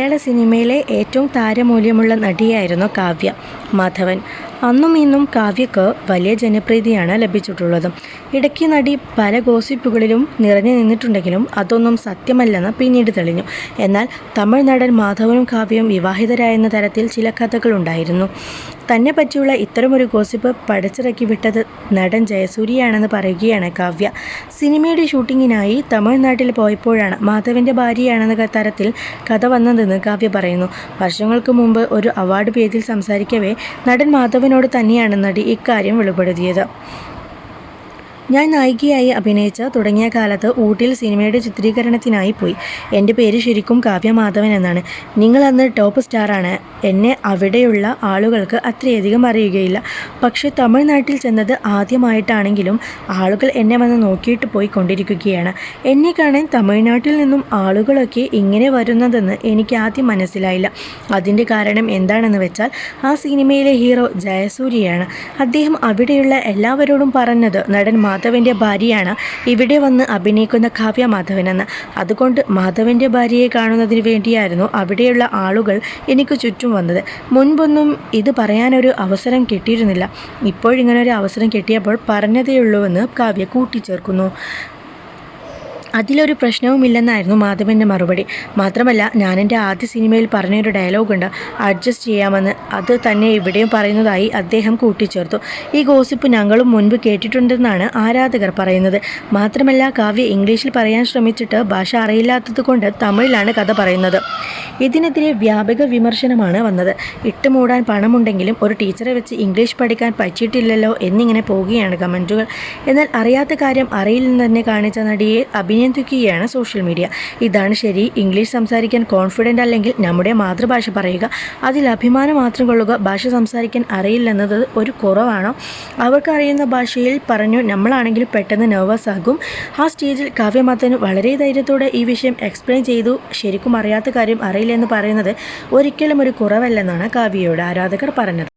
മലയാള സിനിമയിലെ ഏറ്റവും താരമൂല്യമുള്ള നടിയായിരുന്നു കാവ്യ. മാധവൻ. അന്നും ഇന്നും കാവ്യക്ക് വലിയ ജനപ്രീതിയാണ് ലഭിച്ചിട്ടുള്ളത്. ഇടയ്ക്ക് നടി പല ഗോസിപ്പുകളിലും നിറഞ്ഞു നിന്നിട്ടുണ്ടെങ്കിലും അതൊന്നും സത്യമല്ലെന്ന് പിന്നീട് തെളിഞ്ഞു. എന്നാൽ തമിഴ് നടൻ മാധവനും കാവ്യയും വിവാഹിതരായെന്ന തരത്തിൽ ചില കഥകളുണ്ടായിരുന്നു. തന്നെ പറ്റിയുള്ള ഇത്തരമൊരു ഗോസിപ്പ് പടച്ചിറക്കി വിട്ടത് നടൻ ജയസൂര്യയാണെന്ന് പറയുകയാണ് കാവ്യ. സിനിമയുടെ ഷൂട്ടിങ്ങിനായി തമിഴ്നാട്ടിൽ പോയപ്പോഴാണ് മാധവന്റെ ഭാര്യയാണെന്ന തരത്തിൽ കഥ വന്നതെന്ന് കാവ്യ പറയുന്നു. വർഷങ്ങൾക്ക് മുമ്പ് ഒരു അവാർഡ് വേദിയിൽ സംസാരിക്കവേ നടൻ മാധവനോട് തന്നെയാണ് നടി ഇക്കാര്യം വെളിപ്പെടുത്തിയത്. ഞാൻ നായികയായി അഭിനയിച്ച തുടങ്ങിയ കാലത്ത് ഊട്ടിയിൽ സിനിമയുടെ ചിത്രീകരണത്തിനായി പോയി. എന്റെ പേര് ശരിക്കും കാവ്യ മാധവൻ എന്നാണ്. നിങ്ങൾ അന്ന് ടോപ്പ് സ്റ്റാറാണ്. എന്നെ അവിടെയുള്ള ആളുകൾക്ക് അത്രയധികം അറിയുകയില്ല. പക്ഷേ തമിഴ്നാട്ടിൽ ചെന്നത് ആദ്യമായിട്ടാണെങ്കിലും ആളുകൾ എന്നെ വന്ന് നോക്കിയിട്ട് പോയി കൊണ്ടിരിക്കുകയാണ്. എന്നെ കാണാൻ തമിഴ്നാട്ടിൽ നിന്നും ആളുകളൊക്കെ ഇങ്ങനെ വരുന്നതെന്ന് എനിക്ക് ആദ്യം മനസ്സിലായില്ല. അതിന്റെ കാരണം എന്താണെന്ന് വെച്ചാൽ ആ സിനിമയിലെ ഹീറോ ജയസൂര്യയാണ്. അദ്ദേഹം അവിടെയുള്ള എല്ലാവരോടും പറഞ്ഞത് നടൻ മാധവന്റെ ഭാര്യയാണ് ഇവിടെ വന്ന് അഭിനയിക്കുന്ന കാവ്യ മാധവനെന്ന്. അതുകൊണ്ട് മാധവന്റെ ഭാര്യയെ കാണുന്നതിന് വേണ്ടിയായിരുന്നു അവിടെയുള്ള ആളുകൾ എനിക്ക് ചുറ്റും വന്നത്. മുൻപൊന്നും ഇത് പറയാനൊരു അവസരം കിട്ടിയിരുന്നില്ല. ഇപ്പോഴിങ്ങനൊരു അവസരം കിട്ടിയപ്പോൾ പറഞ്ഞതേയുള്ളൂവെന്ന് കാവ്യ കൂട്ടിച്ചേർക്കുന്നു. അതിലൊരു പ്രശ്നവുമില്ലെന്നായിരുന്നു മാധവന്റെ മറുപടി. മാത്രമല്ല ഞാൻ എന്റെ ആദ്യ സിനിമയിൽ പറഞ്ഞൊരു ഡയലോഗുണ്ട് അഡ്ജസ്റ്റ് ചെയ്യാമെന്ന്. അത് തന്നെ ഇവിടെയും പറയുന്നതായി അദ്ദേഹം കൂട്ടിച്ചേർത്തു. ഈ ഗോസിപ്പ് ഞങ്ങളും മുൻപ് കേട്ടിട്ടുണ്ടെന്നാണ് ആരാധകർ പറയുന്നത്. മാത്രമല്ല കാവ്യ ഇംഗ്ലീഷിൽ പറയാൻ ശ്രമിച്ചിട്ട് ഭാഷ അറിയില്ലാത്തത് കൊണ്ട് തമിഴിലാണ് കഥ പറയുന്നത്. ഇതിനെതിരെ വ്യാപക വിമർശനമാണ് വന്നത്. ഇട്ടുമൂടാൻ പണമുണ്ടെങ്കിലും ഒരു ടീച്ചറെ വെച്ച് ഇംഗ്ലീഷ് പഠിക്കാൻ പറ്റിയിട്ടില്ലല്ലോ എന്നിങ്ങനെ പോവുകയാണ് കമന്റുകൾ. എന്നാൽ അറിയാത്ത കാര്യം അറിയില്ലെന്ന് തന്നെ കാണിച്ച നടിയെ അഭിനന്ദിക്കുകയാണ് സോഷ്യൽ മീഡിയ. ഇതാണ് ശരി ഇംഗ്ലീഷ് സംസാരിക്കാൻ കോൺഫിഡന്റ് അല്ലെങ്കിൽ നമ്മുടെ മാതൃഭാഷ പറയുക. അതിൽ അഭിമാനം മാത്രം കൊള്ളുക ഭാഷ സംസാരിക്കാൻ അറിയില്ലെന്നത് ഒരു കുറവാണോ? അവർക്കറിയുന്ന ഭാഷയിൽ പറഞ്ഞു നമ്മളാണെങ്കിൽ പെട്ടെന്ന് നെർവസ് ആകും. ആ സ്റ്റേജിൽ കാവ്യമാത്തന് വളരെ ധൈര്യത്തോടെ ഈ വിഷയം എക്സ്പ്ലെയിൻ ചെയ്തു. ശരിക്കും അറിയാത്ത കാര്യം അറിയില്ലെന്ന് പറയുന്നത് ഒരിക്കലും ഒരു കുറവല്ലെന്നാണ് കാവ്യയോട് ആരാധകർ പറഞ്ഞത്.